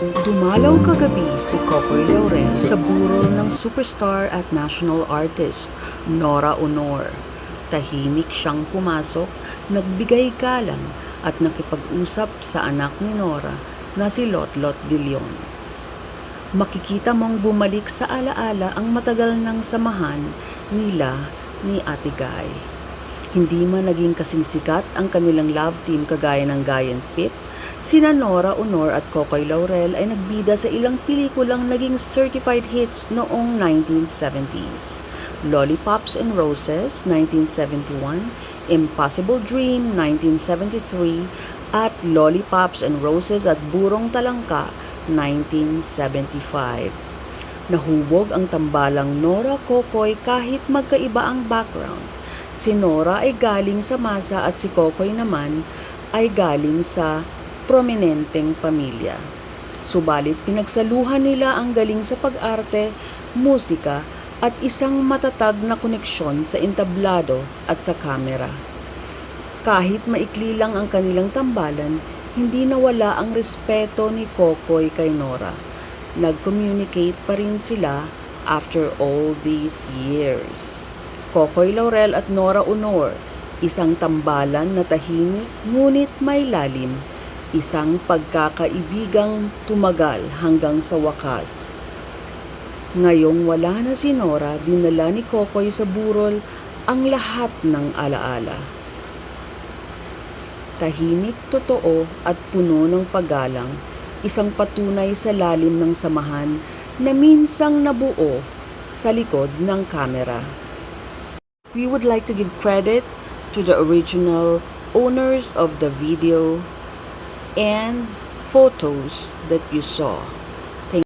Dumalaw kagabi si Cocoy Laurel sa burol ng superstar at national artist, Nora Honor. Tahimik siyang pumasok, nagbigay galang at nakipag-usap sa anak ni Nora na si Lotlot de Leon. Makikita mong bumalik sa alaala ang matagal ng samahan nila ni Ate Guy. Hindi man naging kasing sikat ang kanilang love team kagaya ng Guy and Pip, sina Nora Honor at Cocoy Laurel ay nagbida sa ilang pelikulang naging certified hits noong 1970s. Lollipops and Roses, 1971, Impossible Dream, 1973, at Lollipops and Roses at Burong Talangka, 1975. Nahubog ang tambalang Nora Kokoy kahit magkaiba ang background. Si Nora ay galing sa masa at si Kokoy naman ay galing sa prominenteng pamilya. Subalit pinagsaluhan nila ang galing sa pag-arte, musika at isang matatag na koneksyon sa entablado at sa kamera. Kahit maikli lang ang kanilang tambalan, hindi nawala ang respeto ni Kokoy kay Nora. Nag-communicate pa rin sila after all these years. Kokoy Laurel at Nora Honor, isang tambalan na tahimik ngunit may lalim, isang pagkakaibigang tumagal hanggang sa wakas. Ngayong wala na si Nora, dinala ni Kokoy sa burol ang lahat ng alaala. Tahimik, totoo at puno ng paggalang, isang patunay sa lalim ng samahan na minsang nabuo sa likod ng kamera. We would like to give credit to the original owners of the video and photos that you saw.